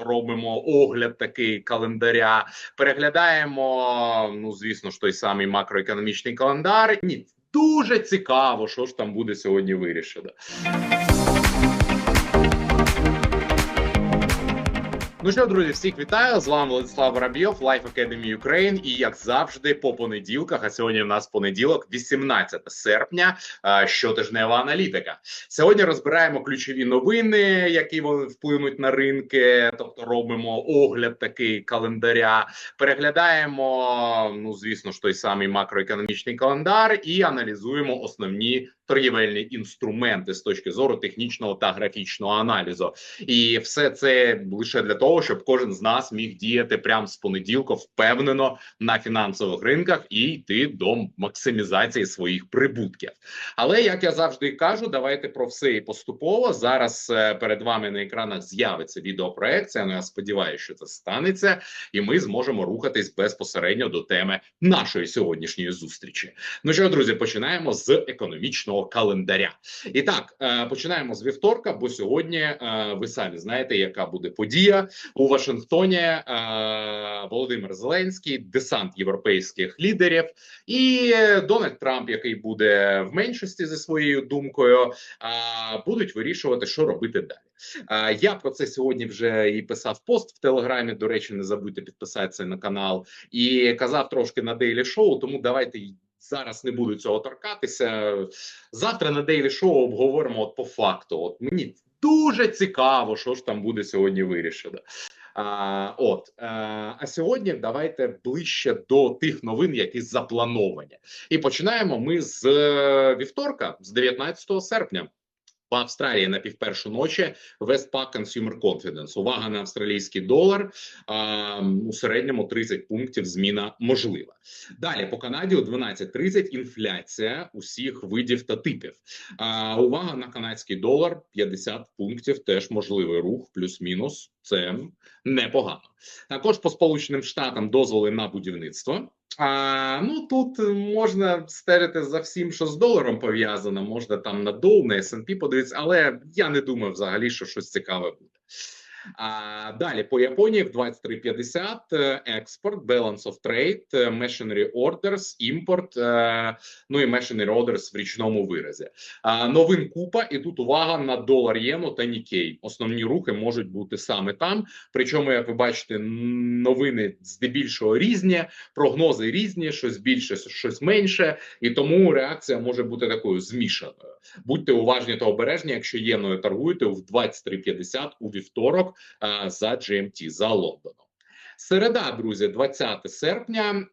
робимо огляд такий календаря, переглядаємо. Ну звісно ж, той самий макроекономічний календар. Ні, дуже цікаво, що ж там буде сьогодні вирішено. Ну що, друзі, всіх вітаю! З вами Владислав Воробйов, Life Academy Ukraine. І як завжди, по понеділках. А сьогодні в нас понеділок, 18 серпня, щотижнева аналітика. Сьогодні розбираємо ключові новини, які вплинуть на ринки. Тобто, робимо огляд такий календаря, переглядаємо. Ну звісно ж, той самий макроекономічний календар, і аналізуємо основні торгівельні інструменти з точки зору технічного та графічного аналізу. І все це лише для того, щоб кожен з нас міг діяти прямо з понеділка впевнено на фінансових ринках і йти до максимізації своїх прибутків. Але як я завжди кажу, давайте про все і поступово зараз е, перед вами на екранах з'явиться відеопроекція. Ну я сподіваюся, що це станеться, і ми зможемо рухатись безпосередньо до теми нашої сьогоднішньої зустрічі. Ну що, друзі, починаємо з економічного календаря. І так е, починаємо з вівторка, бо сьогодні е, ви самі знаєте, яка буде подія у Вашингтоні. е, Володимир Зеленський, десант європейських лідерів, і Дональд Трамп, який буде в меншості зі своєю думкою, е, будуть вирішувати, що робити далі. Е, Я про це сьогодні вже і писав пост в телеграмі. До речі, не забудьте підписатися на канал і казав трошки на дейлі шоу. Тому давайте зараз не буду цього торкатися. Завтра на дейлі шоу обговоримо от по факту. От мені дуже цікаво, що ж там буде сьогодні вирішено. А, от а, а сьогодні давайте ближче до тих новин, які заплановані, і починаємо ми з е, вівторка, з 19 серпня. Австралії на півпершу ночі Westpac Consumer Confidence. Увага на австралійський долар. А, у середньому 30 пунктів зміна можлива. Далі по Канаді о 12.30 інфляція усіх видів та типів. А, увага на канадський долар 50 пунктів. Теж можливий рух, плюс-мінус. Це непогано. Також по Сполученим Штатам дозволи на будівництво. А, ну тут можна стежити за всім, що з доларом пов'язано. Можна там на дол, на S&P подивитися, але я не думаю взагалі, що щось цікаве буде. А далі по Японії в 23.50 е, експорт, balance of trade, е, machinery orders, імпорт, е, ну і machinery orders в річному виразі. Новин купа, і тут увага на долар єну та Нікей. Основні рухи можуть бути саме там. Причому, як ви бачите, новини здебільшого різні, прогнози різні, щось більше, щось менше, і тому реакція може бути такою змішаною. Будьте уважні та обережні, якщо єною торгуєте в 23.50 у вівторок за GMT, за Лондоном. Середа, друзі, 20 серпня.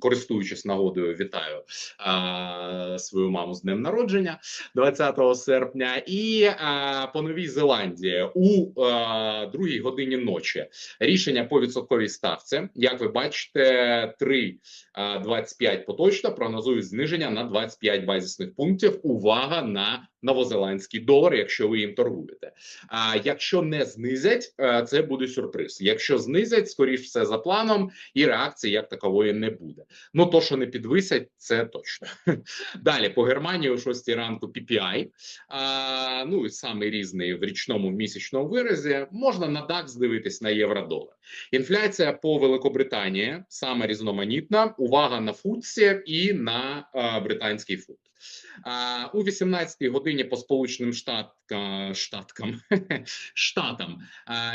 Користуючись нагодою, вітаю свою маму з днем народження 20 серпня. І по Новій Зеландії у другій годині ночі рішення по відсотковій ставці. Як ви бачите, 3,25 поточно прогнозують зниження на 25 базисних пунктів. Увага на новозеландський долар, якщо ви їм торгуєте. А якщо не знизять, е, це буде сюрприз. Якщо знизять, скоріш все за планом, і реакції як такової не буде. Ну то, що не підвисять, це точно. Далі по Германії о 6 ранку PPI, а, ну і саме різний в річному місячному виразі. Можна на DAX дивитись на євро-долар. Інфляція по Великобританії саме різноманітна. Увага на фудсі і на а, британський фунт. У 18-й годині по сполученим штаткам штаткам штатам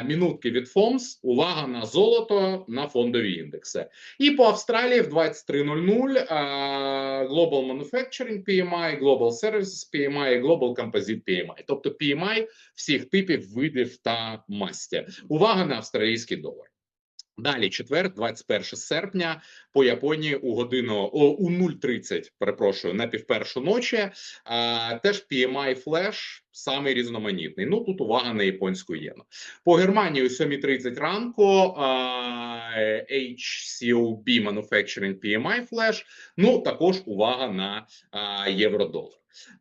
мінутки від ФОМС. Увага на золото на фондові індекси. І по Австралії в 23.00 а, Global Manufacturing PMI, Global Services PMI Global Composite PMI. Тобто PMI всіх типів видів та масті. Увага на австралійський долар. Далі четвер, 21 серпня, по Японії у годину о, у 0.30, перепрошую, на півпершу ночі. А, теж PMI Flash, самий різноманітний. Ну тут увага на японську єну. По Германії о 7.30 ранку а, HCOB Manufacturing PMI Flash, Ну також увага на а, євро-долар.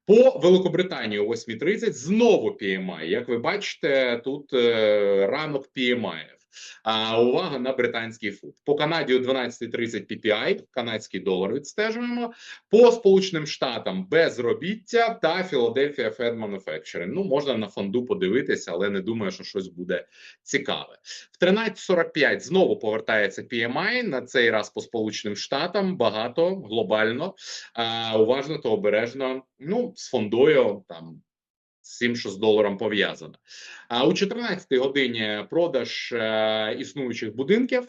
По Великобританії о 8.30 знову PMI. Як ви бачите, тут е, ранок PMI. А увага на британський фунт. По Канаді у 12.30 PPI, канадський долар відстежуємо. По Сполученим Штатам безробіття та Філадельфія Fed Manufacturing. Ну можна на фонду подивитися, але не думаю, що щось буде цікаве. В 13.45 знову повертається PMI, на цей раз по Сполученим Штатам. Багато глобально. А, уважно та обережно. Ну з фондою там. З Цим, що з доларом пов'язано. А у 14 годині продаж е, існуючих будинків,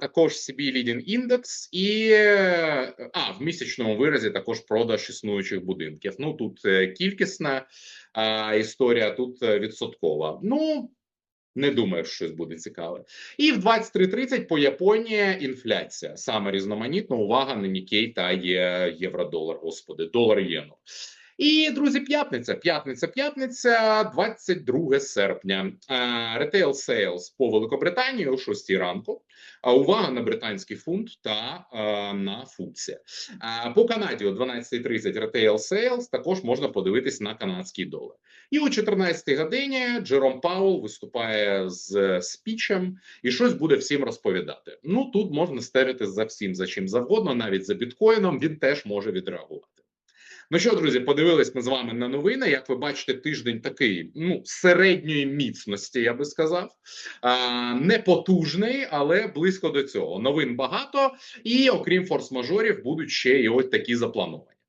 також CB Leading Index і е, а в місячному виразі також продаж існуючих будинків. Ну тут е, кількісна а, історія, тут відсоткова. Ну не думаю, що щось буде цікаве. І в 23.30 по Японії інфляція саме різноманітна. Увага на Нікей та є євро-долар. Господи, долар єну. І друзі, п'ятниця, п'ятниця, п'ятниця, 22 серпня. Ретейл Sales по Великобританії о 6 ранку. А увага на британський фунт та а, на фуксі. А, по Канаді о 12.30 Ретейл Sales також можна подивитись на канадський долар. І о 14 годині Джером Паул виступає з спічем і щось буде всім розповідати. Ну тут можна стерити за всім за чим завгодно, навіть за біткоїном. Він теж може відреагувати. Ну що, друзі, подивились ми з вами на новини. Як ви бачите, тиждень такий ну середньої міцності, я би сказав, а, не потужний, але близько до цього. Новин багато, і окрім форс-мажорів, будуть ще і ось такі заплановані.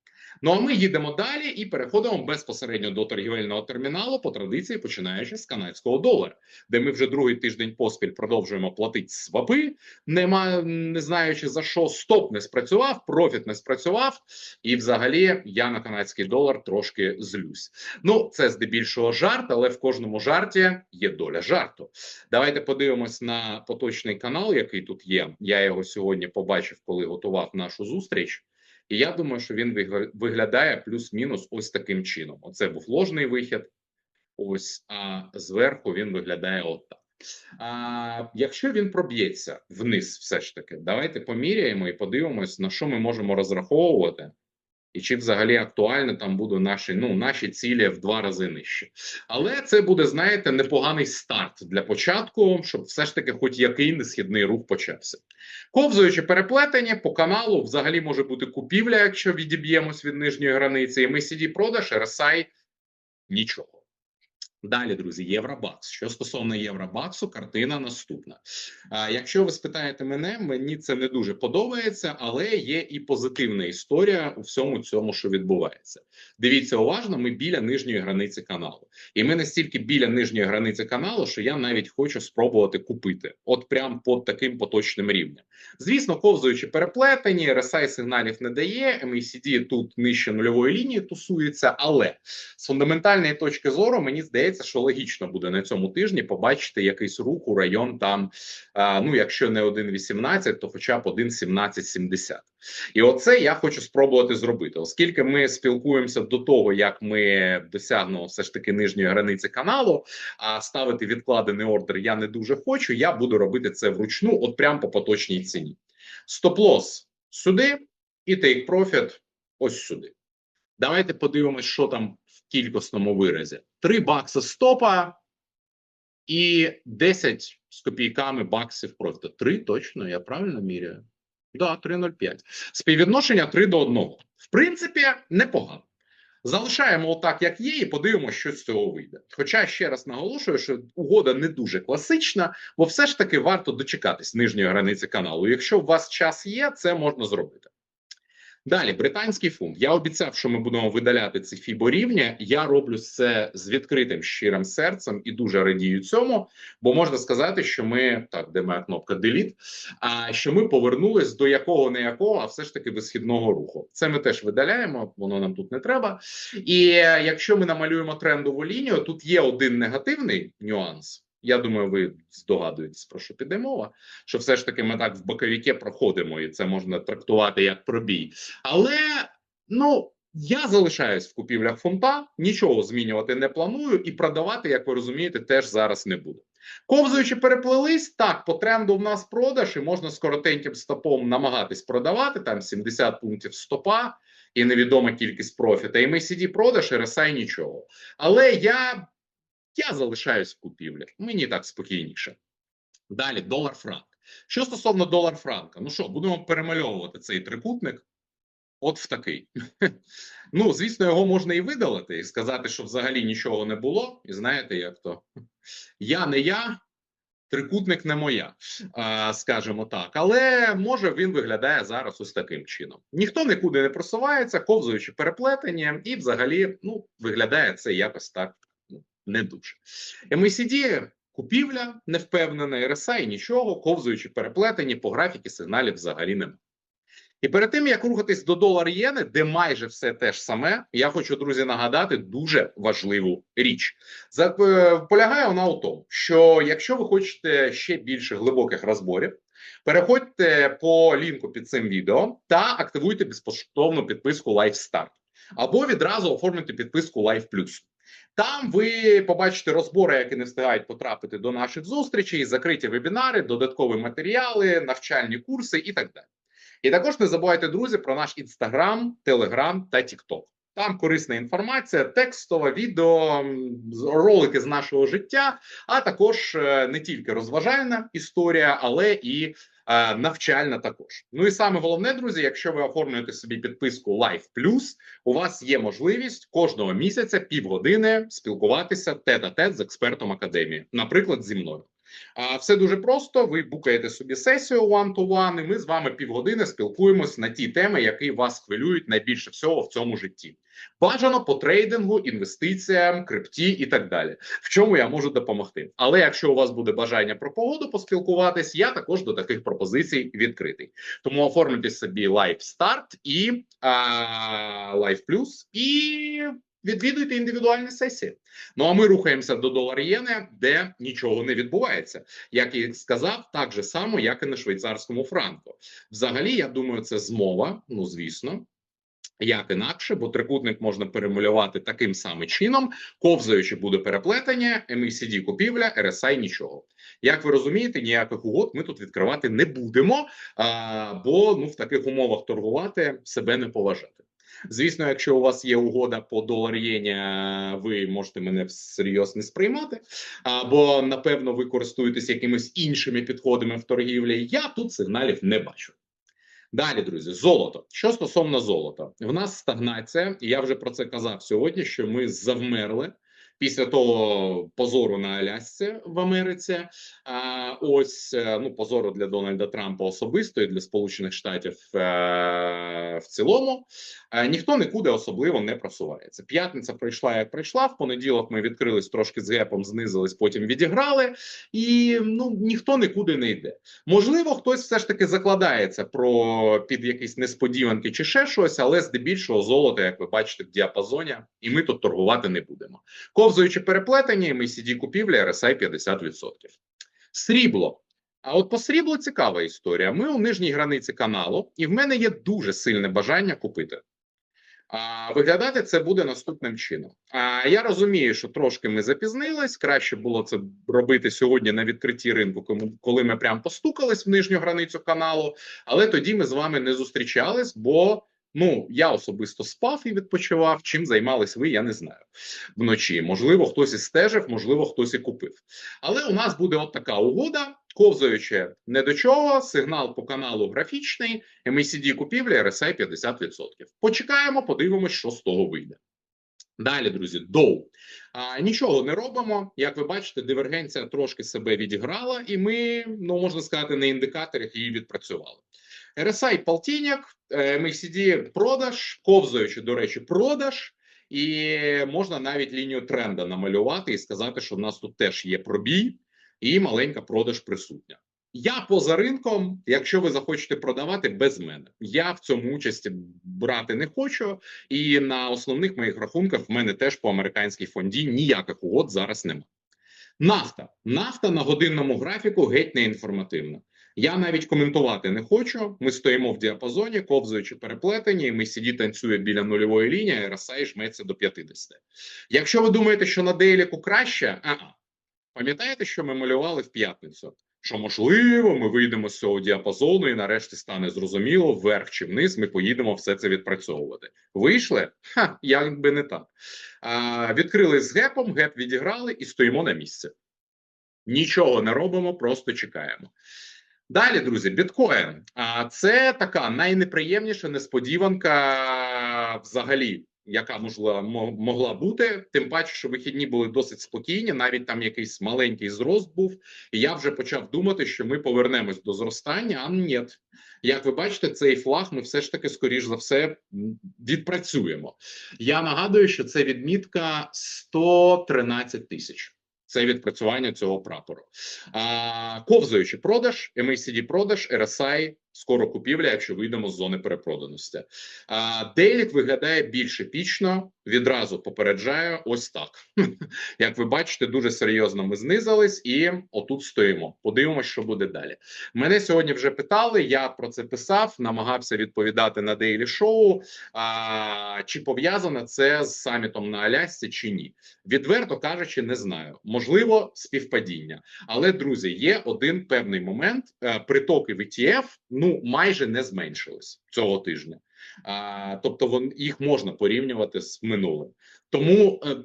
Ну а ми їдемо далі і переходимо безпосередньо до торгівельного терміналу по традиції, починаючи з канадського долара, де ми вже другий тиждень поспіль продовжуємо платити свапи, нема не знаючи за що стоп не спрацював, профіт не спрацював, і взагалі я на канадський долар трошки злюсь. Ну це здебільшого жарт, але в кожному жарті є доля жарту. Давайте подивимось на поточний канал, який тут є. Я його сьогодні побачив, коли готував нашу зустріч. І я думаю, що він виглядає плюс-мінус ось таким чином. Оце був ложний вихід. Ось а зверху він виглядає отак. А якщо він проб'ється вниз, все ж таки, давайте поміряємо і подивимось, на що ми можемо розраховувати і чи взагалі актуально там будуть наші ну наші цілі в два рази нижче. Але це буде, знаєте, непоганий старт для початку, щоб все ж таки, хоч який несхідний рух почався. Ковзуючи переплетення по каналу, взагалі може бути купівля, якщо відіб'ємось від нижньої границі, і ми сіді продаж, RSI – нічого. Далі, друзі, Євробакс. Що стосовно Євробаксу, картина наступна. А якщо ви спитаєте мене, мені це не дуже подобається, але є і позитивна історія у всьому цьому, що відбувається. Дивіться уважно, ми біля нижньої границі каналу, і ми настільки біля нижньої границі каналу, що я навіть хочу спробувати купити, от прям під таким поточним рівнем. Звісно, ковзуючи переплетені, RSI сигналів не дає. MACD тут нижче нульової лінії тусується, але з фундаментальної точки зору мені здається здається, що логічно буде на цьому тижні побачити якийсь рух у район там. Ну, якщо не 1,18, то хоча б 1,1770. І оце я хочу спробувати зробити, оскільки ми спілкуємося до того, як ми досягнемо все ж таки нижньої границі каналу. А ставити відкладений ордер я не дуже хочу. Я буду робити це вручну, от прямо по поточній ціні. Стоп-лосс сюди і take profit ось сюди. Давайте подивимось, що там кількісному виразі: 3 бакси стопа і 10 з копійками баксів профіту. 3 точно, я правильно міряю? Да, 3,05. Співвідношення 3 до 1. В принципі, непогано. Залишаємо отак, як є, і подивимося, що з цього вийде. Хоча ще раз наголошую, що угода не дуже класична, бо все ж таки варто дочекатись нижньої границі каналу. Якщо у вас час є, це можна зробити. Далі британський фунт. Я обіцяв, що ми будемо видаляти ці фіборівня. Я роблю це з відкритим щирим серцем і дуже радію цьому, бо можна сказати, що ми так, де моя кнопка Delete, а що ми повернулись до якого не якого, а все ж таки висхідного руху. Це ми теж видаляємо, воно нам тут не треба. І якщо ми намалюємо трендову лінію, тут є один негативний нюанс. Я думаю, ви здогадуєтесь, про що піде мова, що все ж таки ми так в боковіке проходимо, і це можна трактувати як пробій. Але ну я залишаюсь в купівлях фунта, нічого змінювати не планую, і продавати, як ви розумієте, теж зараз не буду. Ковзуючи, переплились так. По тренду в нас продаж, і можна з коротеньким стопом намагатись продавати там 70 пунктів стопа і невідома кількість профіта. І ми сіді продаж, і RSI нічого. Але я я залишаюсь в купівлі. Мені так спокійніше. Далі долар франк. Що стосовно долар франка, ну що, будемо перемальовувати цей трикутник. От в такий. Ну, звісно, його можна і видалити, і сказати, що взагалі нічого не було. І знаєте, як то я не я, трикутник не моя, скажімо так. Але може він виглядає зараз ось таким чином. Ніхто нікуди не просувається, ковзуючи переплетення, і взагалі ну, виглядає це якось так не дуже. MACD купівля не впевнена, RSI нічого, ковзуючи переплетені по графіки сигналів взагалі немає. І перед тим як рухатись до долар єни, де майже все те ж саме, я хочу друзі нагадати дуже важливу річ. Е, полягає вона у тому, що якщо ви хочете ще більше глибоких розборів, переходьте по лінку під цим відео та активуйте безкоштовну підписку LiveStart. або відразу оформлюйте підписку Live Plus. Там ви побачите розбори, які не встигають потрапити до наших зустрічей, закриті вебінари, додаткові матеріали, навчальні курси і так далі. І також не забувайте, друзі, про наш інстаграм, телеграм та тікток. Там корисна інформація, текстова, відео, ролики з нашого життя, а також е, не тільки розважальна історія, але і навчальна також. Ну і саме головне, друзі, якщо ви оформлюєте собі підписку Life Plus, у вас є можливість кожного місяця півгодини спілкуватися тет-а-тет з експертом академії, наприклад, зі мною. Все дуже просто. Ви букаєте собі сесію one-to-one, і ми з вами півгодини спілкуємось на ті теми, які вас хвилюють найбільше всього в цьому житті. Бажано по трейдингу, інвестиціям, крипті і так далі. В чому я можу допомогти. Але якщо у вас буде бажання про погоду поспілкуватись, я також до таких пропозицій відкритий. Тому оформлюйте собі Live Start і Live Plus і відвідуйте індивідуальні сесії. Ну а ми рухаємося до долар єни, де нічого не відбувається. Як і сказав, так же само, як і на швейцарському франку. Взагалі, я думаю, це змова. Ну звісно. Як інакше, бо трикутник можна перемалювати таким самим чином, ковзаючи буде переплетення, MACD купівля, RSI нічого. Як ви розумієте, ніяких угод ми тут відкривати не будемо, а, бо ну в таких умовах торгувати себе не поважати. Звісно, якщо у вас є угода по долар єні, ви можете мене всерйоз не сприймати, або напевно ви користуєтесь якимись іншими підходами в торгівлі. Я тут сигналів не бачу. Далі, друзі, золото. Що стосовно золота, в нас стагнація, і я вже про це казав сьогодні. Що ми завмерли після того позору на Алясці в Америці. Ось е, ну позору для Дональда Трампа особисто і для Сполучених Штатів е, в цілому. Е, ніхто нікуди особливо не просувається. П'ятниця пройшла як прийшла. В понеділок ми відкрились трошки з гепом, знизились, потім відіграли, і ну ніхто нікуди не йде. Можливо, хтось все ж таки закладається про під якісь несподіванки чи ще щось, але здебільшого золото, як ви бачите, в діапазоні, і ми тут торгувати не будемо. Ковзуючи переплетені, ми сіді купівля RSI 50%. Срібло. А от по сріблу цікава історія. Ми у нижній границі каналу, і в мене є дуже сильне бажання купити. А, виглядати це буде наступним чином. А я розумію, що трошки ми запізнились. Краще було це робити сьогодні на відкритті ринку, коли ми прям постукались в нижню границю каналу. Але тоді ми з вами не зустрічались, бо ну я особисто спав і відпочивав. Чим займались ви, я не знаю вночі. Можливо, хтось і стежив, можливо, хтось і купив. Але у нас буде от така угода. Ковзаючи не до чого, сигнал по каналу графічний, MACD купівля RSI 50%. Почекаємо, подивимось, що з того вийде. Далі, друзі, доу. Нічого не робимо. Як ви бачите, дивергенція трошки себе відіграла, і ми, ну можна сказати, на індикаторах її відпрацювали. RSI полтинник, е, MACD продаж, ковзаючи, до речі, продаж. І можна навіть лінію тренда намалювати і сказати, що в нас тут теж є пробій і маленька продаж присутня. Я поза ринком, якщо ви захочете продавати без мене, я в цьому участі брати не хочу. І на основних моїх рахунках в мене теж по американській фонді ніяких угод зараз немає. Нафта. Нафта на годинному графіку геть не інформативна. Я навіть коментувати не хочу. Ми стоїмо в діапазоні, ковзуючи переплетені. Ми сіді танцює біля нульової лінії, RSI жметься до 50. Якщо ви думаєте, що на дейліку краще, а пам'ятаєте, що ми малювали в п'ятницю? Що можливо, ми вийдемо з цього діапазону, і нарешті стане зрозуміло, вверх чи вниз ми поїдемо все це відпрацьовувати. Вийшли? Ха, як би не так. А, відкрили з гепом, геп відіграли і стоїмо на місці. Нічого не робимо, просто чекаємо. Далі, друзі, біткоін. А це така найнеприємніша несподіванка взагалі, яка можла мо- могла бути. Тим паче, що вихідні були досить спокійні, навіть там якийсь маленький зрост був. І я вже почав думати, що ми повернемось до зростання. А ні, як ви бачите, цей флаг ми все ж таки, скоріш за все, відпрацюємо. Я нагадую, що це відмітка 113 тисяч. Це відпрацювання цього прапору. А, ковзаючий продаж, MACD продаж, RSI, скоро купівля, якщо вийдемо з зони перепроданості. А, Дейлік виглядає більш епічно. Відразу попереджаю, ось так. Як ви бачите, дуже серйозно ми знизились і отут стоїмо. Подивимося, що буде далі. Мене сьогодні вже питали. Я про це писав, намагався відповідати на дейлі шоу. А, чи пов'язане це з самітом на Алясці, чи ні? Відверто кажучи, не знаю. Можливо, співпадіння. Але друзі, є один певний момент: Е, притоки в ETF, ну майже не зменшились цього тижня. А, тобто, вон їх можна порівнювати з минулим. Тому е,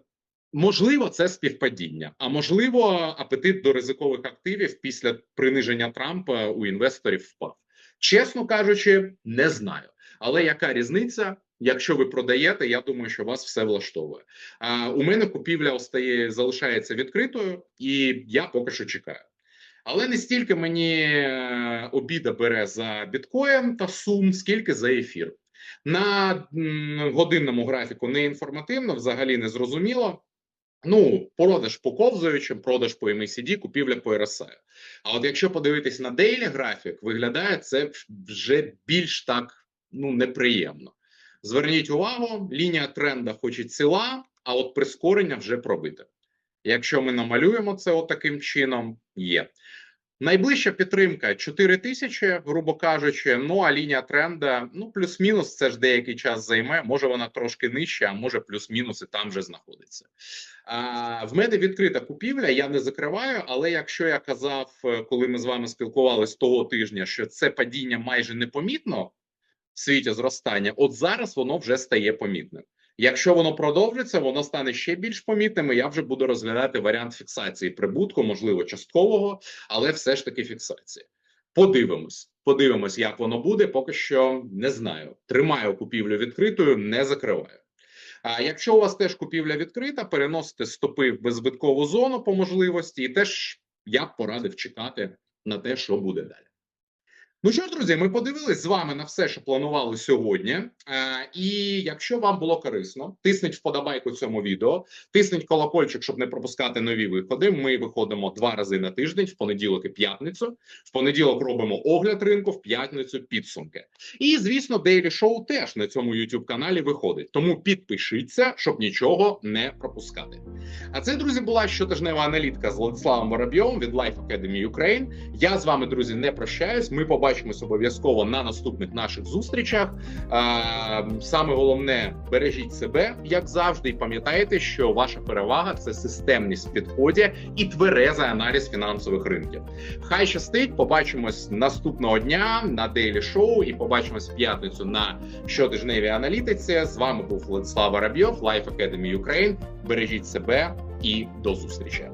можливо, це співпадіння, а можливо, апетит до ризикових активів після приниження Трампа у інвесторів впав. Чесно кажучи, не знаю. Але яка різниця? Якщо ви продаєте, я думаю, що вас все влаштовує. А у мене купівля остає залишається відкритою, і я поки що чекаю. Але не стільки мені е, обіда бере за біткоін та сум, скільки за ефір. На годинному графіку не інформативно, взагалі не зрозуміло. Ну, продаж по ковзаючим, продаж по MACD, купівля по RSI. А от якщо подивитись на дейлі графік, виглядає це вже більш так ну неприємно. Зверніть увагу, лінія тренда хоч і ціла, а от прискорення вже пробите. Якщо ми намалюємо це отаким чином, є. Найближча підтримка 4 тисячі, грубо кажучи. Ну а лінія тренда, ну плюс-мінус, це ж деякий час займе. Може вона трошки нижча, а може плюс-мінус і там вже знаходиться. А, в мене відкрита купівля. Я не закриваю. Але якщо я казав, е, коли ми з вами спілкувалися того тижня, що це падіння майже непомітно в світі зростання, от зараз воно вже стає помітним. Якщо воно продовжиться, воно стане ще більш помітним. і Я вже буду розглядати варіант фіксації прибутку, можливо, часткового, але все ж таки фіксації. Подивимось, подивимось, як воно буде. Поки що не знаю. Тримаю купівлю відкритою, не закриваю. А якщо у вас теж купівля відкрита, переносите стопи в беззбиткову зону по можливості, і теж я б порадив чекати на те, що буде далі. Ну що ж, друзі, ми подивились з вами на все, що планували сьогодні. Е, і якщо вам було корисно, тисніть вподобайку цьому відео, тисніть колокольчик, щоб не пропускати нові виходи. Ми виходимо два рази на тиждень, в понеділок і п'ятницю. В понеділок робимо огляд ринку, в п'ятницю підсумки. І звісно, Daily Show теж на цьому youtube каналі виходить. Тому підпишіться, щоб нічого не пропускати. А це, друзі, була щотижнева аналітика з Владиславом Воробйовим від Life Academy Ukraine. Я з вами, друзі, не прощаюсь. Ми побачимось обов'язково на наступних наших зустрічах. Саме головне, бережіть себе, як завжди, і пам'ятайте, що ваша перевага це системність в підході і тверезий аналіз фінансових ринків. Хай щастить, побачимось наступного дня на Daily Show і побачимось в п'ятницю на щотижневій аналітиці. З вами був Владислав Воробйов, Life Academy Ukraine. Бережіть себе і до зустрічі.